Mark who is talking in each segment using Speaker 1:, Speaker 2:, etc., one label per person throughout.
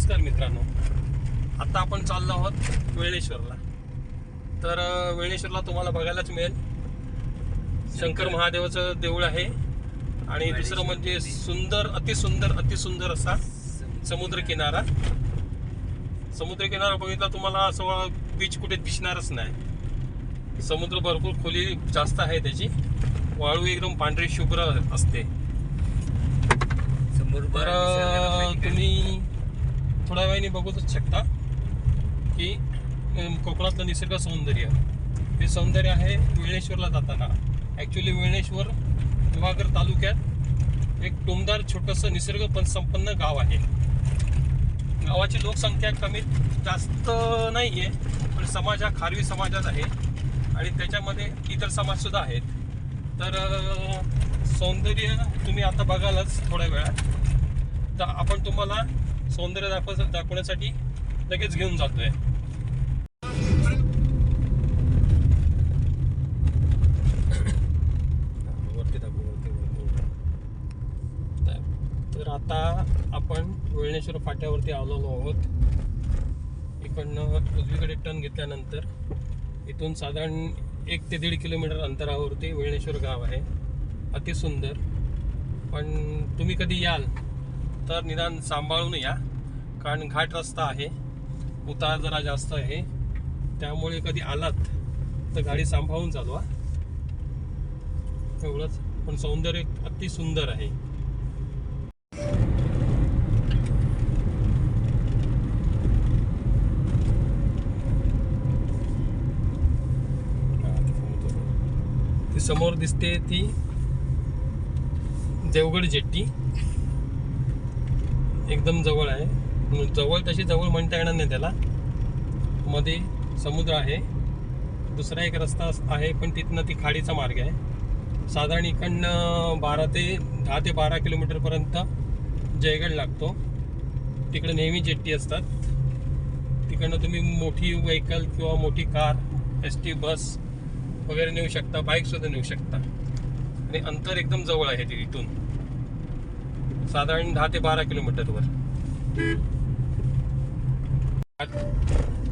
Speaker 1: नमस्कार मित्रांनो. आता आपण चाललो आहोत वेळेश्वरला. तर वेळेश्वरला तुम्हाला बघायलाच मिळेल. शंकर महादेवाचं देऊळ आहे. आणि दुसरं म्हणजे सुंदर अतिसुंदर अतिसुंदर असा समुद्र किनारा. समुद्र किनारा बघितला तुम्हाला असं बीच कुठे दिसणारच नाही. समुद्र भरपूर खोली जास्त आहे त्याची. वाळू एकदम पांढरी शुभ्र असते. तर तुम्ही थोड्या वेळाने बघूच शकता की कोकणातलं निसर्ग सौंदर्य. हे सौंदर्य आहे वेळेश्वरला जाताना. ॲक्च्युली वेळेश्वर गुहागर तालुक्यात एक टोमदार छोटंसं निसर्ग पण संपन्न गाव आहे. गावाची लोकसंख्या कमीत जास्त नाही आहे पण समाज हा खारवी समाजात आहे आणि त्याच्यामध्ये इतर समाजसुद्धा आहेत. तर सौंदर्य तुम्ही आता बघालच थोड्या वेळात. तर आपण तुम्हाला सौंदर्य दाखव दाखवण्यासाठी लगेच घेऊन जातोय. तर- तर आता आपण वेळणेश्वर फाट्यावरती आलेलो आहोत. इकडनं उजवीकडे टर्न घेतल्यानंतर इथून साधारण एक ते दीड किलोमीटर अंतरावरती वेळणेश्वर गाव आहे. अतिसुंदर. पण तुम्ही कधी याल? तर निदान सांभाळून या. कारण घाट रस्ता आहे. उतार जरा जास्त आहे. त्यामुळे कधी आलात तर गाडी सांभाळून चालवा. एवढंच. पण सौंदर्य अति सुंदर आहे. ती समोर दिसते ती देवगड जेट्टी. एकदम जवळ आहे. जवळ तशी जवळ म्हणता येणार नाही त्याला. मध्ये समुद्र आहे. दुसरा एक रस्ता आहे पण तिथनं ती खाडीचा मार्ग आहे. साधारण इकडनं बारा ते दहा ते बारा किलोमीटरपर्यंत जयगड लागतो. तिकडे नेहमी जेट्टी असतात. तिकडनं तुम्ही मोठी व्हेकल किंवा मोठी कार एस टी बस वगैरे नेऊ शकता बाईकसुद्धा नेऊ शकता. आणि अंतर एकदम जवळ आहे ते इथून. साधारण दहा ते बारा किलोमीटरवर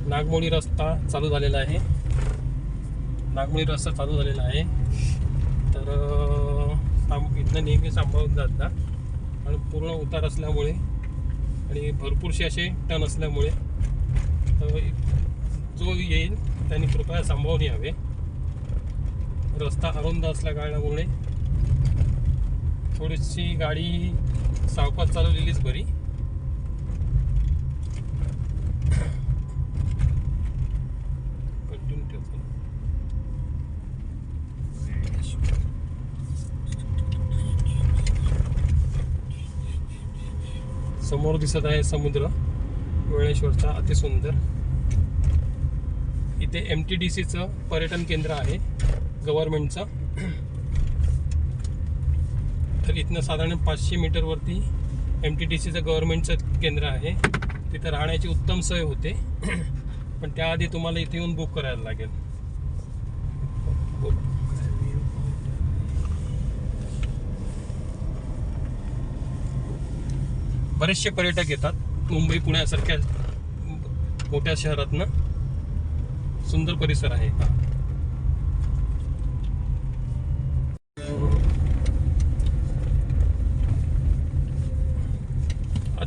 Speaker 1: नागमोडी रस्ता चालू झालेला आहे. नागमोडी रस्ता चालू झालेला आहे. तर इथनं नेहमी सांभाळून जातात आणि पूर्ण उतार असल्यामुळे आणि भरपूरसे असे टन असल्यामुळे तर जो येईल त्यांनी कृपया सांभाळून यावे. रस्ता अरुंद असल्या कारणामुळे थोडीशी गाडी सावकाश चालवलेलीच बरी. समोर दिसत आहे समुद्र. वेळेश्वरचा अतिसुंदर इथे एम टी डी सीचं पर्यटन केंद्र आहे. गव्हर्मेंटचं इथनं साधारण पाचशे मीटरवरती एम टी डी सीचं गव्हर्नमेंटचं केंद्र आहे. तिथं राहण्याची उत्तम सोय होते. पण त्याआधी तुम्हाला इथे येऊन बुक करायला लागेल. बरेचसे पर्यटक येतात. मुंबई पुण्यासारख्या मोठ्या शहरातनं. सुंदर परिसर आहे. हा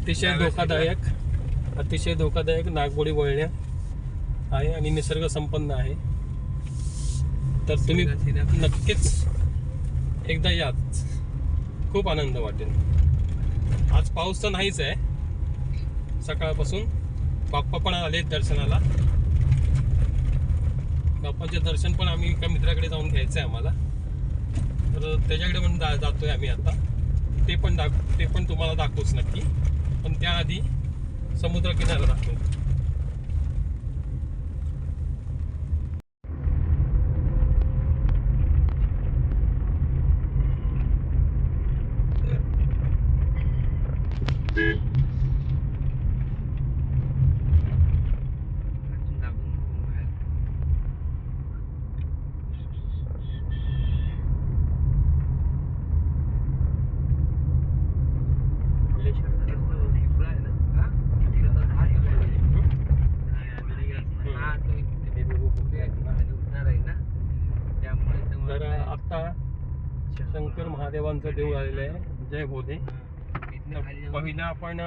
Speaker 1: अतिशय धोकादायक. अतिशय धोकादायक नागमोडी वळण्या आहे आणि निसर्ग संपन्न आहे. तर तुम्ही नक्कीच एकदा याच खूप आनंद वाटेल. आज पाऊस तर नाहीच आहे. सकाळपासून बाप्पा पण आले दर्शनाला. बाप्पाचे दर्शन पण आम्ही एका मित्राकडे जाऊन घ्यायचं आहे आम्हाला. तर त्याच्याकडे पण जा जातोय आम्ही आता. ते पण दाख ते पण तुम्हाला दाखवूच नक्की. पण त्याआधी समुद्र किनारा महादेवांचं देऊळ आलेलं आहे. जय तर पहिलं आपण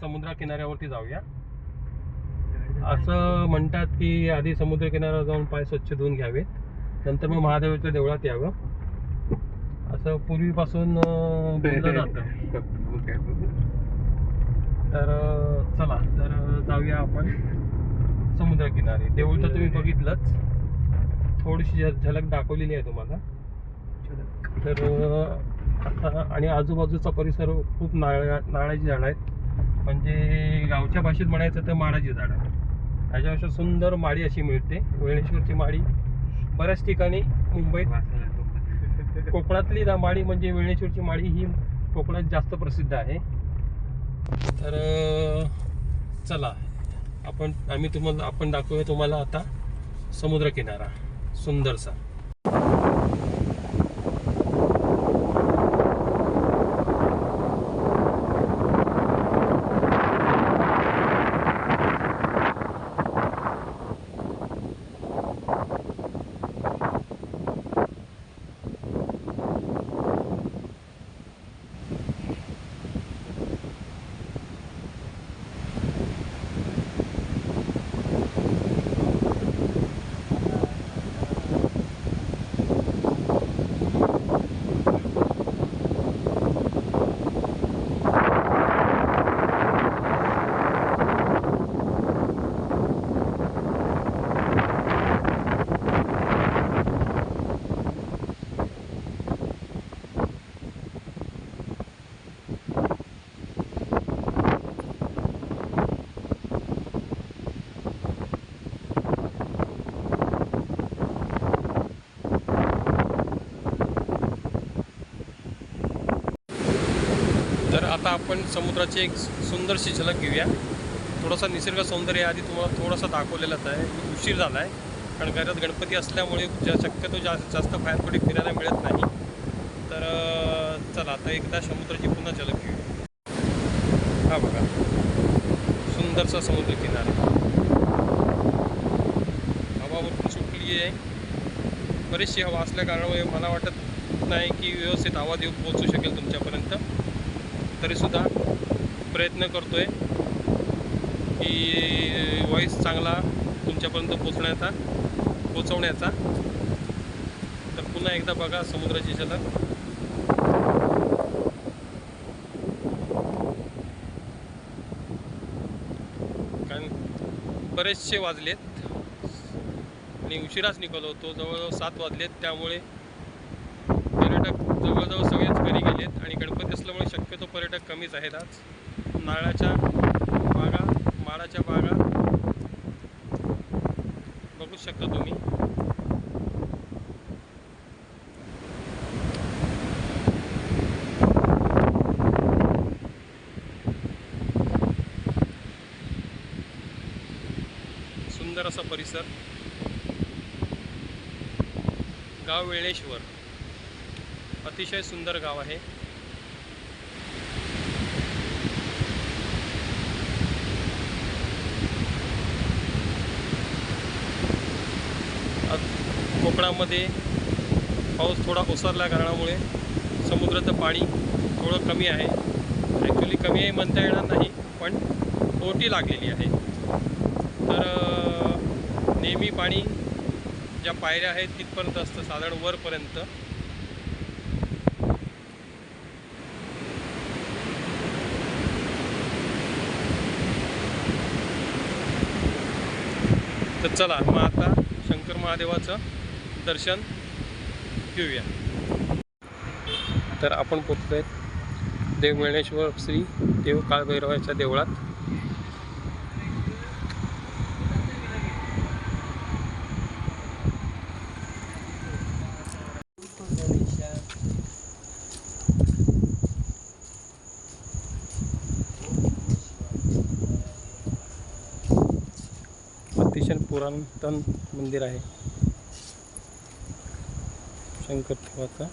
Speaker 1: समुद्र किनाऱ्यावरती जाऊया. असं म्हणतात की आधी समुद्र किनाऱ्यावर जाऊन पाय स्वच्छ धुवून घ्यावेत. नंतर मग महादेवाच्या देवळात यावं. असं पूर्वीपासून बोललं जातं. तर चला तर जाऊया आपण समुद्र किनारे. देऊळ तर तुम्ही बघितलंच. थोडीशी झलक दाखवलेली आहे तुम्हाला. तर आता आणि आजूबाजूचा परिसर खूप नारळा नारळाची झाडं आहेत. म्हणजे गावच्या भाषेत म्हणायचं तर माडाची झाडं. त्याच्यापेक्षा सुंदर माळी अशी मिळते. वेळेश्वरची माळी बऱ्याच ठिकाणी मुंबईत कोकणातली माळी म्हणजे वेळेश्वरची माळी ही कोकणात जास्त प्रसिद्ध आहे. तर चला. आपण आम्ही तुम्हाला आपण दाखवूया तुम्हाला आता समुद्रकिनारा. सुंदरसा तर आता आपण समुद्राची एक सुंदरशी झलक घेऊया. थोडासा निसर्ग सौंदर्य आधी तुम्हाला थोडासा दाखवलेलाच आहे. उशीर झाला आहे कारण घरात गणपती असल्यामुळे ज्या शक्यतो जा जास्त बाहेर कुठे फिरायला मिळत नाही. तर चला आता एकदा समुद्राची पुन्हा झलक घेऊया. हा बघा. सुंदरसा समुद्र किनारा. हवा भरपूर सुटली आहे. बरीचशी हवा असल्या कारणामुळे मला वाटत नाही की व्यवस्थित आवाज येऊन पोहोचू शकेल तुमच्यापर्यंत. तरीसुद्धा प्रयत्न करतो आहे की व्हॉईस चांगला तुमच्यापर्यंत पोचण्याचा पोचवण्याचा. तर पुन्हा एकदा बघा समुद्राची झलक कारण बरेचसे वाजलेत. आणि उशिराच निघालो होतो जवळजवळ सात वाजलेत. त्यामुळे पर्यटक जवळजवळ सगळेच घरी गेलेत आणि गणपती असल्यामुळे पर्यटक कमीच आहेत आज. नारळाच्या बागा माडाच्या बागा. बघू शकता तुम्ही. सुंदर असा परिसर. गाव वेळेश्वर. अतिशय सुंदर गाव आहे आत- कोकणामध्ये पाऊस थोडा ओसरल्या कारणामुळे समुद्राचं पाणी थोडं कमी आहे. ॲक्च्युली कमी आहे म्हणता येणार नाही पण ओटी लागलेली आहे. तर नेहमी पाणी ज्या पायऱ्या आहेत तिथपर्यंत असतं साधारण वरपर्यंत. तर चला मग आता शंकर महादेवाचं दर्शन घेऊया. तर आपण पोचतोय देवमेळेश्वर श्री देव काळभैरवाच्या देवळात. अतिशय पुरातन मंदिर आहे. टँकर
Speaker 2: ठेवायचा.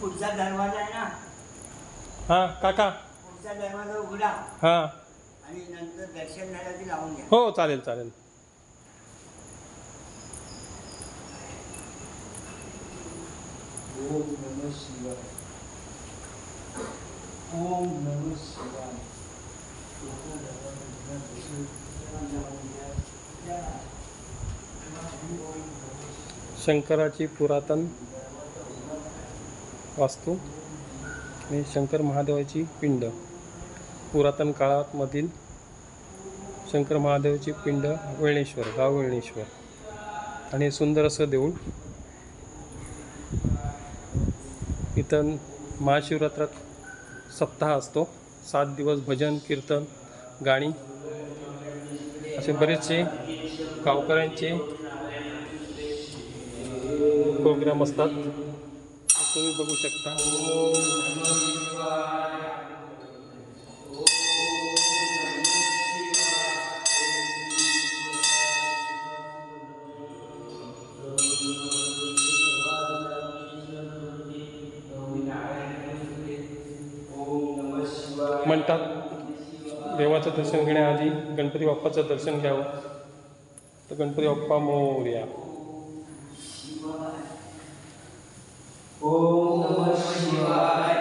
Speaker 2: पुढचा दरवाजा आहे ना?
Speaker 1: हा काका.
Speaker 2: पुढचा दरवाजा उघडा.
Speaker 1: हा.
Speaker 2: आणि नंतर दर्शन झाला लावून घ्या.
Speaker 1: हो चालेल चालेल.
Speaker 3: ओम नमः शिवाय। ओम नमः शिवाय।
Speaker 1: शंकराची पुरातन वास्तू आणि शंकर महादेवाची पिंड. पुरातन काळामधील शंकर महादेवाची पिंड वेळणेश्वर गाव वेळणेश्वर. आणि सुंदर असं देऊळ इथं महाशिवरात्रात सप्ताह असतो. सात दिवस भजन कीर्तन गाणी. असे बरेचसे गावकऱ्यांचे प्रोग्राम असतात. तुम्ही बघू शकता. म्हणतात देवाचं दर्शन घेण्याआधी गणपती बाप्पाचं दर्शन घ्यावं. तर गणपती बाप्पा मोर्या.
Speaker 3: ओम नमः शिवाय.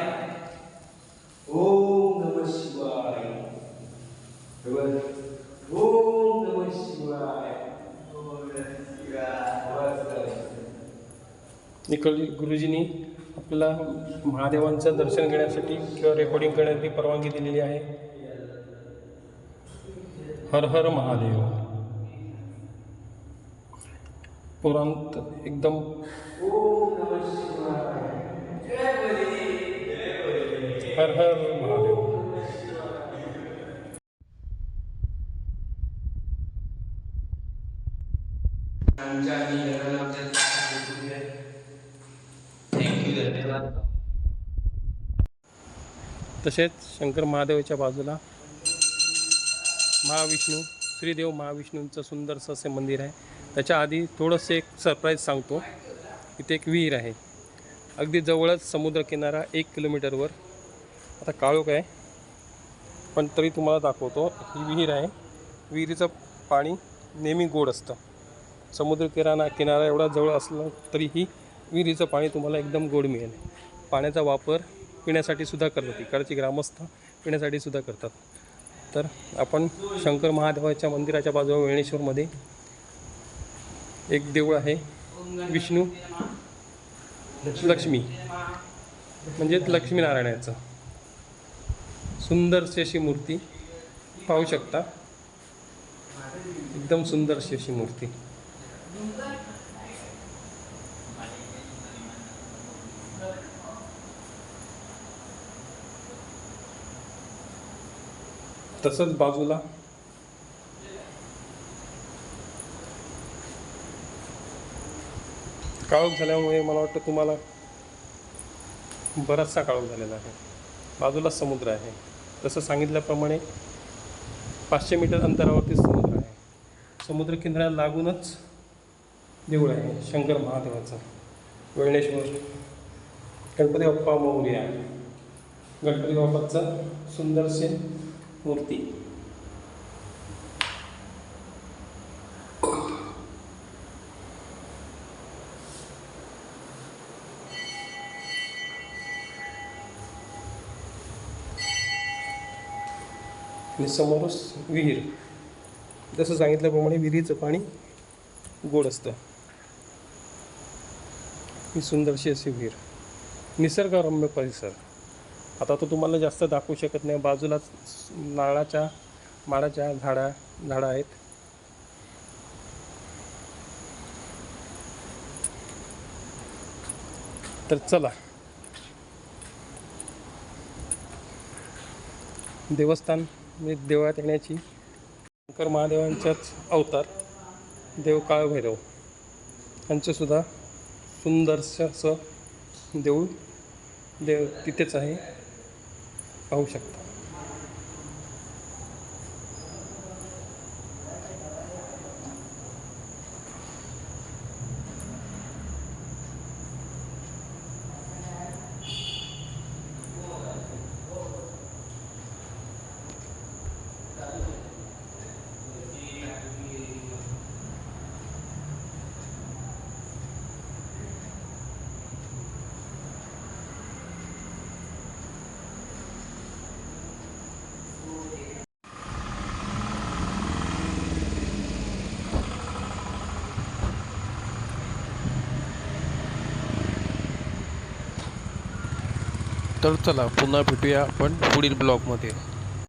Speaker 3: ओम नमः शिवाय. ओम नमः शिवाय.
Speaker 1: इकडे गुरुजींनी आपल्याला महादेवांचं दर्शन घेण्यासाठी किंवा रेकॉर्डिंग करण्यासाठी परवानगी दिलेली आहे. हर हर महादेव. पुरांत एकदम हर हर महादेव.
Speaker 3: थँक्यू
Speaker 1: तसेच शंकर महादेवाच्या बाजूला महाविष्णू श्रीदेव महाविष्णूंचं सुंदरसं असे मंदिर आहे. त्याच्या आधी थोडंसं एक सरप्राईज सांगतो. इथे एक विहीर आहे. अगदी जवळच समुद्रकिनारा एक किलोमीटरवर. आता काळोख आहे. पण तरी तुम्हाला दाखवतो ही विहीर आहे. विहिरीचं पाणी नेहमी गोड असतं. समुद्रकिराणा किनारा एवढा जवळ असलं तरीही विहिरीचं पाणी तुम्हाला एकदम गोड मिळेल. पाण्याचा वापर पिण्यासाठी सुद्धा करतात इकडची ग्रामस्थ पिण्यासाठी सुद्धा करतात. तर आपण शंकर महादेवाच्या मंदिराच्या बाजूला वेणेश्वरमध्ये एक देऊळ आहे. विष्णू लक्ष्मी. म्हणजेच लक्ष्मीनारायणाचं. सुंदरशी अशी मूर्ती पाहू शकता. एकदम सुंदरशी अशी मूर्ती. तसंच बाजूला. काळोख झाल्यामुळे मला वाटतं तुम्हाला बराचसा काळोख झालेला आहे. बाजूला समुद्र आहे. तसं सांगितल्याप्रमाणे पाचशे मीटर अंतरावरती समुद्र आहे. समुद्रकिनऱ्याला लागूनच देऊळ आहे. शंकर महादेवाचं. वेळणेश्वर गणपती बाप्पा मौर्या गणपती बाप्पाचं सुंदरसे मूर्ती. आणि समोरच विहीर. जसं सांगितल्याप्रमाणे विहिरीचं पाणी गोड असतं. ही सुंदरशी अशी विहीर. निसर्गरम्य परिसर. आता तो तुम्हाला जास्त दाखवू शकत नाही. बाजूलाच नारळाच्या माडाच्या झाडा झाडं आहेत. तर चला. देवस्थान म्हणजे देवळात येण्याची शंकर महादेवांचाच अवतार देव काळभैरव यांचंसुद्धा सुंदरसं असं देऊळ देव तिथेच आहे. पाहू शकता. तर चला पुन्हा भेटूया आपण पुढील ब्लॉगमध्ये.